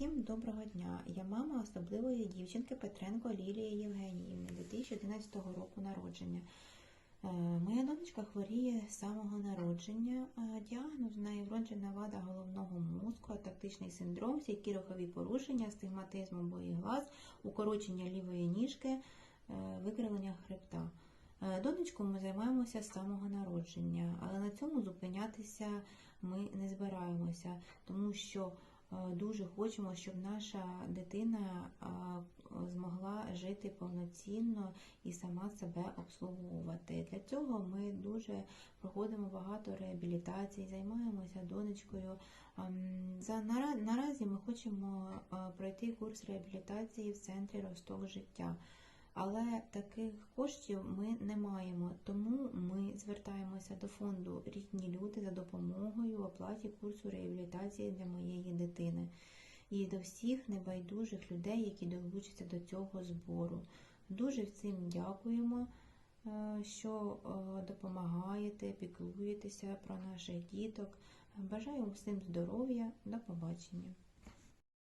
Всім доброго дня. Я мама особливої дівчинки Петренко Лілії Євгеніївни, 2011 року народження. Е, Моя донечка хворіє з самого народження. Діагноз в неї вроджена вада головного мозку, атактичний синдром, всі рухові порушення, астигматизм обоїх глаз, укорочення лівої ніжки, е, викривлення хребта. Е, Донечку ми займаємося з самого народження, але на цьому зупинятися ми не збираємося, тому що дуже хочемо, щоб наша дитина е, змогла жити повноцінно і сама себе обслуговувати. Для цього ми дуже проходимо багато реабілітацій, займаємося донечкою. Ем, За наразі ми хочемо е, пройти курс реабілітації в центрі Росток життя. Але таких коштів ми не маємо, тому ми звертаємося до фонду Рідні люди за допомогою в оплаті курсу реабілітації для моєї дитини і до всіх небайдужих людей, які долучаться до цього збору. Дуже всім дякуємо, е, що е, допомагаєте, піклуєтеся про наших діток. Бажаю всім здоров'я, до побачення.